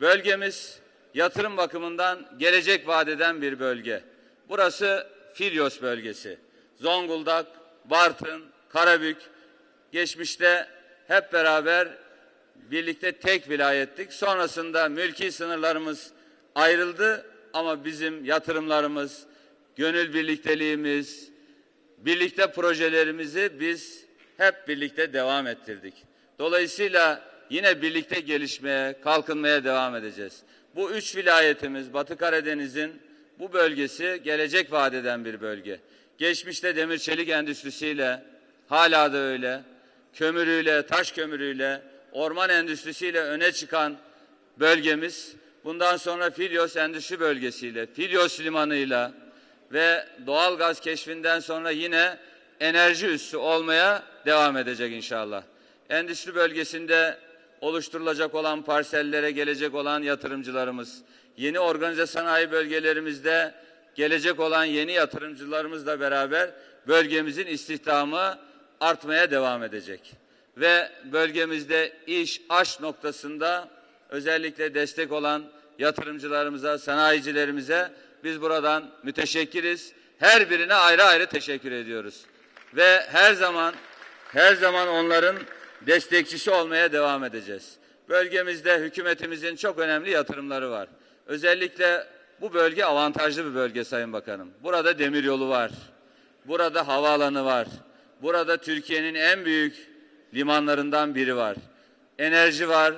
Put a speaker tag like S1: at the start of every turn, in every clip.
S1: Bölgemiz yatırım bakımından gelecek vadeden bir bölge. Burası Filyos bölgesi. Zonguldak, Bartın, Karabük geçmişte hep beraber birlikte tek vilayettik. Sonrasında mülki sınırlarımız ayrıldı ama bizim yatırımlarımız, gönül birlikteliğimiz, birlikte projelerimizi biz hep birlikte devam ettirdik. Dolayısıyla yine birlikte gelişmeye, kalkınmaya devam edeceğiz. Bu üç vilayetimiz Batı Karadeniz'in bu bölgesi gelecek vadeden bir bölge. Geçmişte demir çelik endüstrisiyle hala da öyle, kömürüyle, taş kömürüyle, orman endüstrisiyle öne çıkan bölgemiz bundan sonra Filyos Endüstri Bölgesi'yle, Filyos Limanı'yla ve doğal gaz keşfinden sonra yine enerji üssü olmaya devam edecek inşallah. Endüstri bölgesinde oluşturulacak olan parsellere gelecek olan yatırımcılarımız, yeni organize sanayi bölgelerimizde gelecek olan yeni yatırımcılarımızla beraber bölgemizin istihdamı artmaya devam edecek. Ve bölgemizde iş, aş noktasında özellikle destek olan yatırımcılarımıza, sanayicilerimize biz buradan müteşekkiriz. Her birine ayrı ayrı teşekkür ediyoruz. Ve her zaman her zaman onların destekçisi olmaya devam edeceğiz. Bölgemizde hükümetimizin çok önemli yatırımları var. Özellikle bu bölge avantajlı bir bölge Sayın Bakanım. Burada demiryolu var. Burada havaalanı var. Burada Türkiye'nin en büyük limanlarından biri var. Enerji var,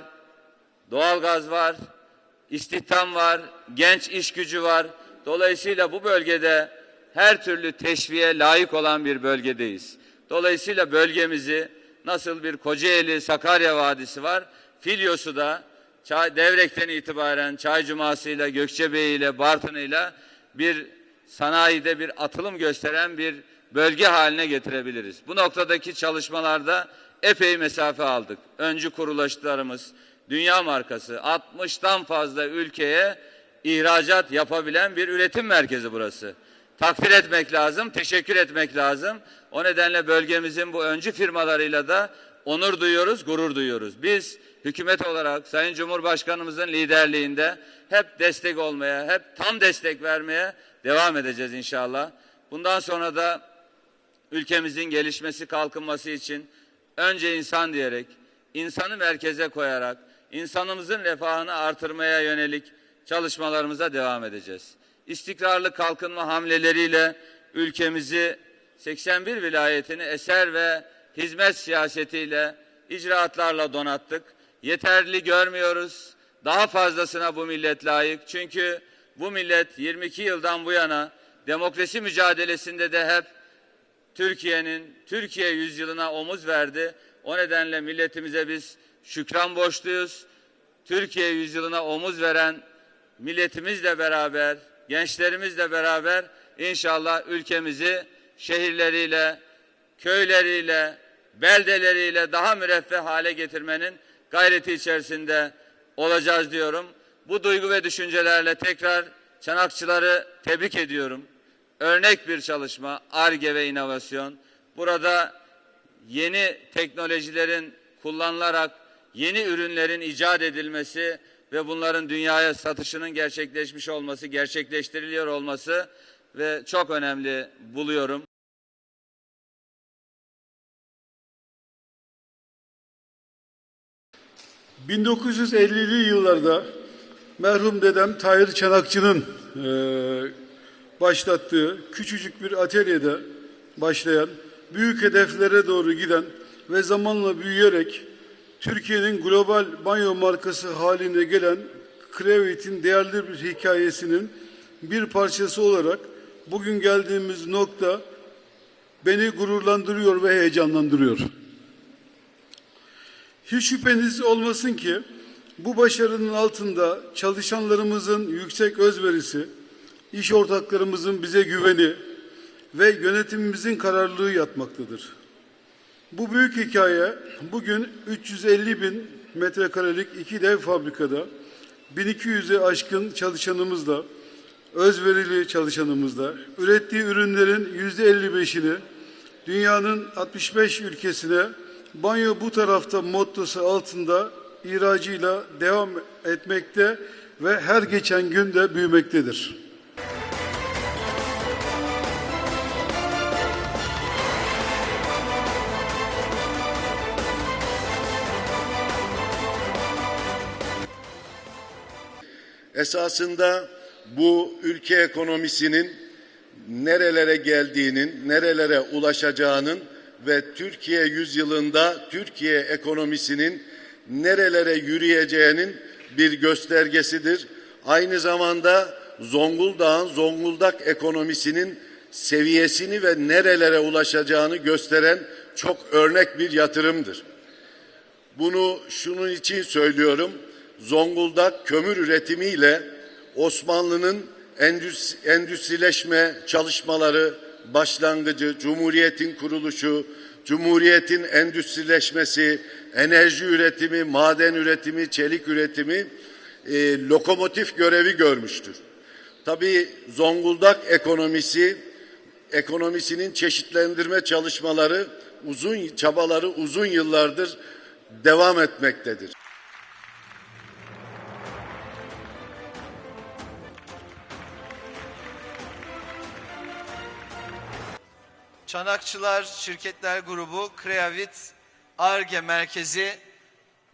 S1: doğalgaz var, istihdam var, genç iş gücü var. Dolayısıyla bu bölgede her türlü teşviğe layık olan bir bölgedeyiz. Dolayısıyla bölgemizi nasıl bir Kocaeli, Sakarya Vadisi var, Filyos'u da Çay, Devrek'ten itibaren Çaycuması'yla, Gökçebey'iyle, Bartın'ıyla bir sanayide bir atılım gösteren bir bölge haline getirebiliriz. Bu noktadaki çalışmalarda epey mesafe aldık. Öncü kuruluşlarımız, dünya markası 60'tan fazla ülkeye ihracat yapabilen bir üretim merkezi burası. Takdir etmek lazım, teşekkür etmek lazım. O nedenle bölgemizin bu öncü firmalarıyla da onur duyuyoruz, gurur duyuyoruz. Biz hükümet olarak Sayın Cumhurbaşkanımızın liderliğinde hep destek olmaya, hep tam destek vermeye devam edeceğiz inşallah. Bundan sonra da ülkemizin gelişmesi, kalkınması için önce insan diyerek, insanı merkeze koyarak, insanımızın refahını artırmaya yönelik çalışmalarımıza devam edeceğiz. İstikrarlı kalkınma hamleleriyle ülkemizi 81 vilayetini eser ve hizmet siyasetiyle, icraatlarla donattık. Yeterli görmüyoruz. Daha fazlasına bu millet layık. Çünkü bu millet 22 yıldan bu yana demokrasi mücadelesinde de hep Türkiye'nin Türkiye yüzyılına omuz verdi. O nedenle milletimize biz şükran borçluyuz. Türkiye yüzyılına omuz veren milletimizle beraber, gençlerimizle beraber inşallah ülkemizi şehirleriyle, köyleriyle, beldeleriyle daha müreffeh hale getirmenin gayreti içerisinde olacağız diyorum. Bu duygu ve düşüncelerle tekrar Çanakçıları tebrik ediyorum. Örnek bir çalışma, ARGE ve inovasyon. Burada yeni teknolojilerin kullanılarak yeni ürünlerin icat edilmesi ve bunların dünyaya satışının gerçekleşmiş olması, gerçekleştiriliyor olması ve çok önemli buluyorum.
S2: 1950'li yıllarda merhum dedem Tahir Çanakçı'nın eee, başlattığı küçücük bir atölyede başlayan, büyük hedeflere doğru giden ve zamanla büyüyerek Türkiye'nin global banyo markası haline gelen Crevit'in değerli bir hikayesinin bir parçası olarak bugün geldiğimiz nokta beni gururlandırıyor ve heyecanlandırıyor. Hiç şüpheniz olmasın ki bu başarının altında çalışanlarımızın yüksek özverisi, iş ortaklarımızın bize güveni ve yönetimimizin kararlılığı yatmaktadır. Bu büyük hikaye bugün 350 bin metrekarelik iki dev fabrikada 1200'e aşkın çalışanımızla, özverili çalışanımızla ürettiği ürünlerin yüzde 55'ini dünyanın 65 ülkesine banyo bu tarafta mottosu altında ihracıyla devam etmekte ve her geçen gün de büyümektedir.
S3: Esasında bu ülke ekonomisinin nerelere geldiğinin, nerelere ulaşacağının ve Türkiye yüzyılında Türkiye ekonomisinin nerelere yürüyeceğinin bir göstergesidir. Aynı zamanda Zonguldak'ın Zonguldak ekonomisinin seviyesini ve nerelere ulaşacağını gösteren çok örnek bir yatırımdır. Bunu şunun için söylüyorum. Zonguldak kömür üretimiyle Osmanlı'nın endüs- endüstrileşme çalışmaları başlangıcı, Cumhuriyet'in kuruluşu, Cumhuriyet'in endüstrileşmesi, enerji üretimi, maden üretimi, çelik üretimi e, lokomotif görevi görmüştür. Tabii Zonguldak ekonomisi ekonomisinin çeşitlendirme çalışmaları uzun çabaları uzun yıllardır devam etmektedir.
S4: Çanakçılar Şirketler Grubu Kreavit ARGE Merkezi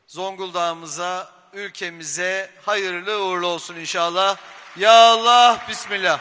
S4: Zonguldak'ımıza, ülkemize hayırlı uğurlu olsun inşallah. Ya Allah, Bismillah.